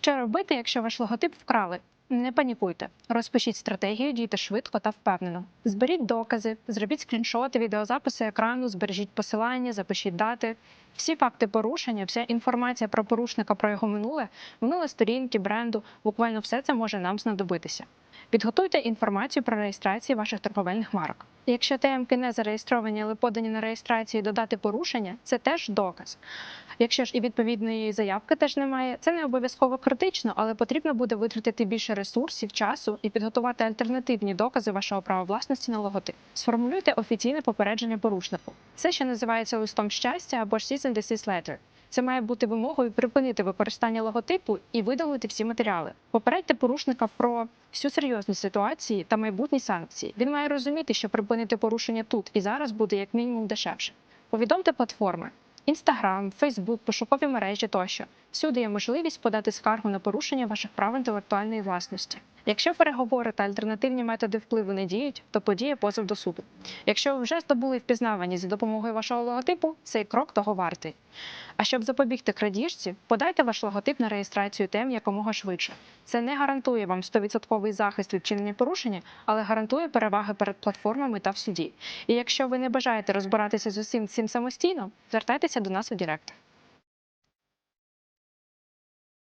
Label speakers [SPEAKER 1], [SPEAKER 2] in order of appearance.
[SPEAKER 1] Що робити, якщо ваш логотип вкрали? Не панікуйте, розпишіть стратегію, дійте швидко та впевнено. Зберіть докази, зробіть скріншоти, відеозаписи екрану, збережіть посилання, запишіть дати. Всі факти порушення, вся інформація про порушника про його минуле, минуле сторінки, бренду, буквально все це може нам знадобитися. Підготуйте інформацію про реєстрацію ваших торговельних марок. Якщо ТМК не зареєстровані, але подані на реєстрацію додати порушення, це теж доказ. Якщо ж і відповідної заявки теж немає, це не обов'язково критично, але потрібно буде витратити більше ресурсів, часу і підготувати альтернативні докази вашого права власності на логотип. Сформулюйте офіційне попередження порушнику. Це ще називається листом щастя або ж Cease Desist Letter. Це має бути вимогою припинити використання логотипу і видалити всі матеріали. Попередьте порушника про всю серйозність ситуації та майбутні санкції. Він має розуміти, що припинити порушення тут і зараз буде як мінімум дешевше. Повідомте платформи. Інстаграм, Фейсбук, пошукові мережі тощо. Всюди є можливість подати скаргу на порушення ваших прав інтелектуальної власності. Якщо переговори та альтернативні методи впливу не діють, то подіє позов до суду. Якщо ви вже здобули впізнаваність за допомогою вашого логотипу, цей крок того вартий. А щоб запобігти крадіжці, подайте ваш логотип на реєстрацію тем якомога швидше. Це не гарантує вам 100% захист від вчинення порушення, але гарантує переваги перед платформами та в суді. І якщо ви не бажаєте розбиратися з усім цим самостійно, звертайтеся до нас у Директ.